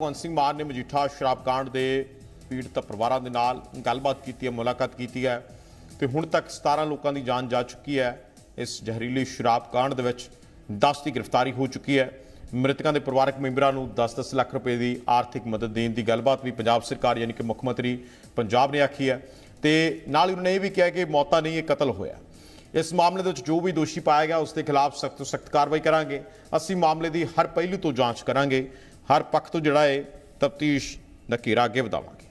ਭਗਵੰਤ ਸਿੰਘ ਮਾਨ ਨੇ ਮਜੀਠਾ ਸ਼ਰਾਬ ਕਾਂਡ ਦੇ ਪੀੜਤ ਪਰਿਵਾਰਾਂ ਦੇ ਨਾਲ ਗੱਲਬਾਤ ਕੀਤੀ ਹੈ, ਮੁਲਾਕਾਤ ਕੀਤੀ ਹੈ ਤੇ ਹੁਣ ਤੱਕ 17 ਲੋਕਾਂ ਦੀ ਜਾਨ ਜਾ ਚੁੱਕੀ ਹੈ। ਇਸ ਜ਼ਹਿਰੀਲੀ ਸ਼ਰਾਬ ਕਾਂਡ ਦੇ ਵਿੱਚ 10 ਦੀ ਗ੍ਰਿਫਤਾਰੀ ਹੋ ਚੁੱਕੀ ਹੈ। ਮ੍ਰਿਤਕਾਂ ਦੇ ਪਰਿਵਾਰਕ ਮੈਂਬਰਾਂ ਨੂੰ 10-10 ਲੱਖ ਰੁਪਏ ਦੀ ਆਰਥਿਕ ਮਦਦ ਦੇਣ ਦੀ ਗੱਲਬਾਤ ਵੀ ਪੰਜਾਬ ਸਰਕਾਰ ਯਾਨੀ ਕਿ ਮੁੱਖ ਮੰਤਰੀ ਪੰਜਾਬ ਨੇ ਆਖੀ ਹੈ ਤੇ ਨਾਲ ਹੀ ਉਹਨਾਂ ਨੇ ਇਹ ਵੀ ਕਿਹਾ ਕਿ ਮੌਤਾਂ ਨਹੀਂ, ਇਹ ਕਤਲ ਹੋਇਆ। ਇਸ ਮਾਮਲੇ ਦੇ ਵਿੱਚ ਜੋ ਵੀ ਦੋਸ਼ੀ ਪਾਇਆ ਗਿਆ, ਉਸ ਦੇ ਖਿਲਾਫ ਸਖਤ ਤੋਂ ਸਖਤ ਕਾਰਵਾਈ ਕਰਾਂਗੇ। ਅਸੀਂ ਮਾਮਲੇ ਦੀ ਹਰ ਪਹਿਲੂ ਤੋਂ ਜਾਂਚ ਕਰਾਂਗੇ। ਹਰ ਪੱਖ ਤੋਂ ਜਿਹੜਾ ਹੈ ਤਫਤੀਸ਼ ਦਾ ਘੇਰਾ ਅੱਗੇ ਵਧਾਵਾਂਗੇ।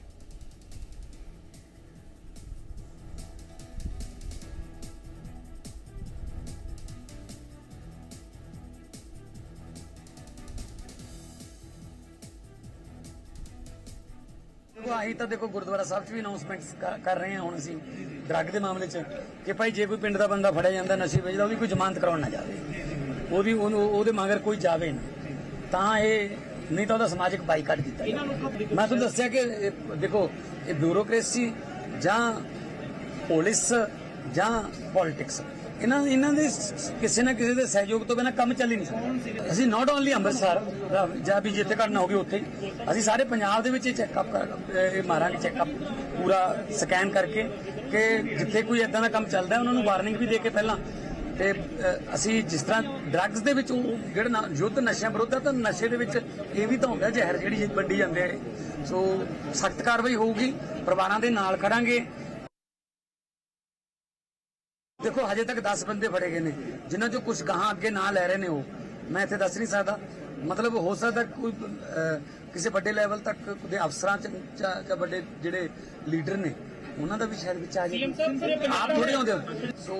ਅਸੀਂ ਤਾਂ ਦੇਖੋ, ਗੁਰਦੁਆਰਾ ਸਾਹਿਬ 'ਚ ਵੀ ਅਨਾਉਂਸਮੈਂਟਸ ਕਰ ਰਹੇ ਹਾਂ ਹੁਣ ਅਸੀਂ ਡਰੱਗ ਦੇ ਮਾਮਲੇ 'ਚ, ਕਿ ਭਾਈ ਜੇ ਕੋਈ ਪਿੰਡ ਦਾ ਬੰਦਾ ਫੜਿਆ ਜਾਂਦਾ, ਨਸ਼ੇ ਵੇਚਦਾ, ਉਹਦੀ ਕੋਈ ਜ਼ਮਾਨਤ ਕਰਾਉਣ ਨਾ ਜਾਵੇ। ਉਹਦੀ ਉਹਨੂੰ, ਉਹਦੇ ਮਗਰ ਕੋਈ ਜਾਵੇ ਨਾ। ਤਾਂ ਇਹ ਨਹੀਂ ਤਾਂ ਉਹਦਾ ਸਮਾਜਿਕ ਬਾਈਕਾਟ ਕੀਤਾ ਜਾਵੇ। ਮੈਂ ਤੁਹਾਨੂੰ ਦੱਸਿਆ ਕਿ ਦੇਖੋ, ਇਹ ਬਿਊਰੋਕ੍ਰੇਸੀ ਜਾਂ ਪੁਲਿਸ ਜਾਂ ਪੋਲਿਟਿਕਸ ਇਹਨਾਂ ਇਹਨਾਂ ਦੇ ਕਿਸੇ ਨਾ ਕਿਸੇ ਦੇ ਸਹਿਯੋਗ ਤੋਂ ਬਿਨਾਂ ਕੰਮ ਚੱਲ ਹੀ ਨਹੀਂ ਸਕਦਾ ਅਸੀਂ ਨਾਟ ਓਨਲੀ ਅੰਮ੍ਰਿਤਸਰ ਜਾਂ ਵੀ ਜਿੱਥੇ ਘਟਨਾ ਹੋ ਗਈ ਉੱਥੇ, ਅਸੀਂ ਸਾਰੇ ਪੰਜਾਬ ਦੇ ਵਿੱਚ ਇਹ ਚੈੱਕਅਪ ਇਹ ਮਾਰਾਂਗੇ ਚੈੱਕਅਪ ਪੂਰਾ ਸਕੈਨ ਕਰਕੇ ਕਿ ਜਿੱਥੇ ਕੋਈ ਇਦਾਂ ਦਾ ਕੰਮ ਚੱਲਦਾ, ਉਹਨਾਂ ਨੂੰ ਵਾਰਨਿੰਗ ਵੀ ਦੇ ਕੇ ਪਹਿਲਾਂ ਤੇ ਅਸੀਂ ਜਿਸ ਤਰ੍ਹਾਂ ਡਰੱਗਸ ਦੇ ਵਿੱਚ ਉਹ ਜਿਹੜਾ ਨਾ- ਯੁੱਧ ਨਸ਼ਿਆਂ ਵਿਰੁੱਧ ਹੈ ਤਾਂ ਨਸ਼ੇ ਦੇ ਵਿੱਚ ਇਹ ਵੀ ਤਾਂ ਹੁੰਦਾ ਜ਼ਹਿਰ ਜਿਹੜੀ ਵੰਡੀ ਜਾਂਦੇ ਆ। ਸੋ ਸਖਤ ਕਾਰਵਾਈ ਹੋਊਗੀ ਪਰਿਵਾਰਾਂ ਦੇ ਨਾਲ ਖੜਾਂਗੇ। ਦੇਖੋ ਹਜੇ ਤੱਕ 10 ਬੰਦੇ ਫੜੇ ਗਏ ਨੇ ਜਿਨ੍ਹਾਂ ਚੋਂ ਕੁਝ ਗਾਹਾਂ ਅੱਗੇ ਨਾਂ ਲੈ ਰਹੇ ਨੇ ਉਹ। ਮੈਂ ਇੱਥੇ ਦੱਸ ਨਹੀਂ ਸਕਦਾ। ਮਤਲਬ ਹੋ ਸਕਦਾ ਕੋਈ ਕਿਸੇ ਵੱਡੇ ਲੈਵਲ ਤੱਕ ਦੇ ਅਫਸਰਾਂ ਚ ਜਾਂ ਵੱਡੇ ਜਿਹੜੇ ਲੀਡਰ ਨੇ ਉਹਨਾਂ ਦਾ ਵੀ ਸ਼ਾਇਦ ਵਿੱਚ ਆ ਜਾਏ। ਆਪ ਥੋੜੇ ਆਉਂਦੇ ਹੋ। ਸੋ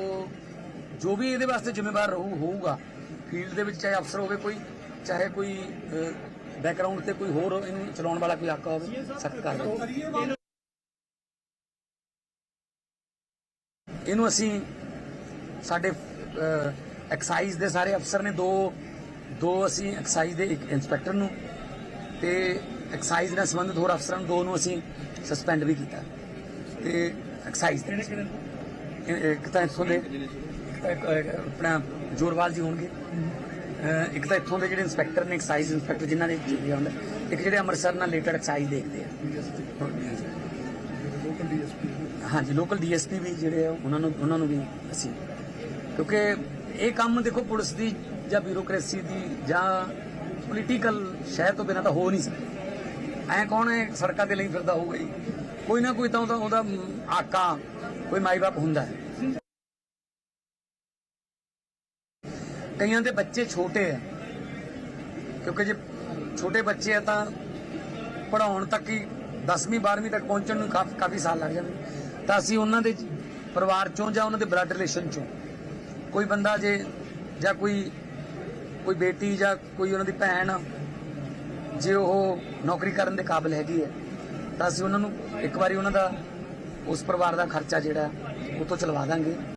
ਜੋ ਵੀ ਇਹਦੇ ਵਾਸਤੇ ਜ਼ਿੰਮੇਵਾਰ ਰਹੂ, ਹੋਊਗਾ। ਫੀਲਡ ਦੇ ਵਿੱਚ ਚਾਹੇ ਅਫਸਰ ਹੋਵੇ ਕੋਈ, ਚਾਹੇ ਕੋਈ ਬੈਕਗ੍ਰਾਉਂਡ ਤੇ ਕੋਈ ਹੋਰ ਇਹਨੂੰ ਚਲਾਉਣ ਵਾਲਾ ਕੋਈ ਆਕਾ ਹੋਵੇ, ਸਖਤ ਕਾਰਵਾਈ ਇਹਨੂੰ ਅਸੀਂ ਸਾਡੇ ਐਕਸਾਈਜ਼ ਦੇ ਸਾਰੇ ਅਫਸਰ ਨੇ ਦੋ ਦੋ ਅਸੀਂ ਐਕਸਾਈਜ਼ ਦੇ ਇੱਕ ਇੰਸਪੈਕਟਰ ਨੂੰ ਤੇ ਐਕਸਾਈਜ਼ ਨਾਲ ਸੰਬੰਧਿਤ ਹੋਰ ਅਫਸਰਾਂ ਨੂੰ ਦੋ ਨੂੰ ਅਸੀਂ ਸਸਪੈਂਡ ਵੀ ਕੀਤਾ। ਤੇ ਐਕਸਾਈਜ਼ ਦੇ ਇਹ- ਇੱਕ ਆਪਣਾ ਜੋਰਵਾਲ ਜੀ ਹੋਣਗੇ। ਇੱਕ ਤਾਂ ਇੱਥੋਂ ਦੇ ਜਿਹੜੇ ਇੰਸਪੈਕਟਰ ਨੇ ਐਕਸਾਈਜ਼ ਇੰਸਪੈਕਟਰ ਜਿਨ੍ਹਾਂ ਦੇ ਜਿਹੜੇ ਹੁੰਦਾ, ਇੱਕ ਜਿਹੜੇ ਅੰਮ੍ਰਿਤਸਰ ਨਾਲ ਰਿਲੇਟਡ ਐਕਸਾਈਜ਼ ਦੇਖਦੇ ਆ। ਹਾਂਜੀ ਲੋਕਲ ਡੀਐਸਪੀ ਵੀ ਜਿਹੜੇ ਆ, ਉਹਨਾਂ ਨੂੰ ਉਹਨਾਂ ਨੂੰ ਵੀ ਅਸੀਂ ਕਿਉਂਕਿ ਇਹ ਕੰਮ ਦੇਖੋ, ਪੁਲਿਸ ਦੀ ਜਾਂ ਬਿਊਰੋਕ੍ਰੇਸੀ ਦੀ ਜਾਂ ਪੋਲੀਟੀਕਲ ਸ਼ਹਿਰ ਤੋਂ ਬਿਨਾਂ ਤਾਂ ਹੋ ਨਹੀਂ ਸਕਦਾ। ਐ ਕੌਣ ਹੈ, ਸੜਕਾਂ ਦੇ ਲਈ ਫਿਰਦਾ ਹੋਊਗਾ ਜੀ? ਕੋਈ ਨਾ ਕੋਈ ਤਾਂ ਉਹਦਾ ਉਹਦਾ ਆਕਾ, ਕੋਈ ਮਾਈ ਬਾਪ ਹੁੰਦਾ ਹੈ। ਕਈਆਂ ਦੇ ਬੱਚੇ ਛੋਟੇ ਆ। ਕਿਉਂਕਿ ਜੇ ਛੋਟੇ ਬੱਚੇ ਆ ਤਾਂ ਪੜਾਉਣ ਤੱਕ ਹੀ 10ਵੀਂ 12ਵੀਂ ਤੱਕ ਪਹੁੰਚਣ ਨੂੰ ਕਾਫੀ ਕਾਫੀ ਸਾਲ ਲੱਗ ਜਾਂਦੇ ਤਾਂ ਅਸੀਂ ਉਹਨਾਂ ਦੇ ਪਰਿਵਾਰ ਚੋਂ ਜਾਂ ਉਹਨਾਂ ਦੇ ਬਲੱਡ ਰਿਲੇਸ਼ਨ ਚੋਂ ਕੋਈ ਬੰਦਾ ਜੇ ਜਾਂ ਕੋਈ ਕੋਈ ਬੇਟੀ ਜਾਂ ਕੋਈ ਉਹਨਾਂ ਦੀ ਭੈਣ ਜੇ ਉਹ ਨੌਕਰੀ ਕਰਨ ਦੇ ਕਾਬਿਲ ਹੈਗੀ ਹੈ, ਤਾਂ ਅਸੀਂ ਉਹਨਾਂ ਨੂੰ ਇੱਕ ਵਾਰੀ ਉਹਨਾਂ ਦਾ, ਉਸ ਪਰਿਵਾਰ ਦਾ ਖਰਚਾ ਜਿਹੜਾ, ਉਹ ਤੋਂ ਚਲਵਾ ਦਾਂਗੇ।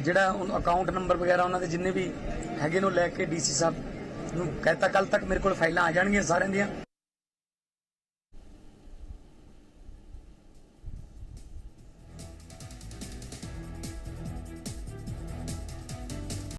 ਜਿਹੜਾ ਅਕਾਊਂਟ ਨੰਬਰ ਵਗੈਰਾ ਉਹਨਾਂ ਦੇ ਜਿੰਨੇ ਵੀ ਹੈਗੇ ਨੂੰ ਲੈ ਕੇ ਡੀਸੀ ਸਾਹਿਬ ਨੂੰ ਕਹਿਤਾ ਕੱਲ ਤੱਕ ਮੇਰੇ ਕੋਲ ਫਾਈਲਾਂ ਆ ਜਾਣਗੀਆਂ ਸਾਰਿਆਂ ਦੀਆਂ।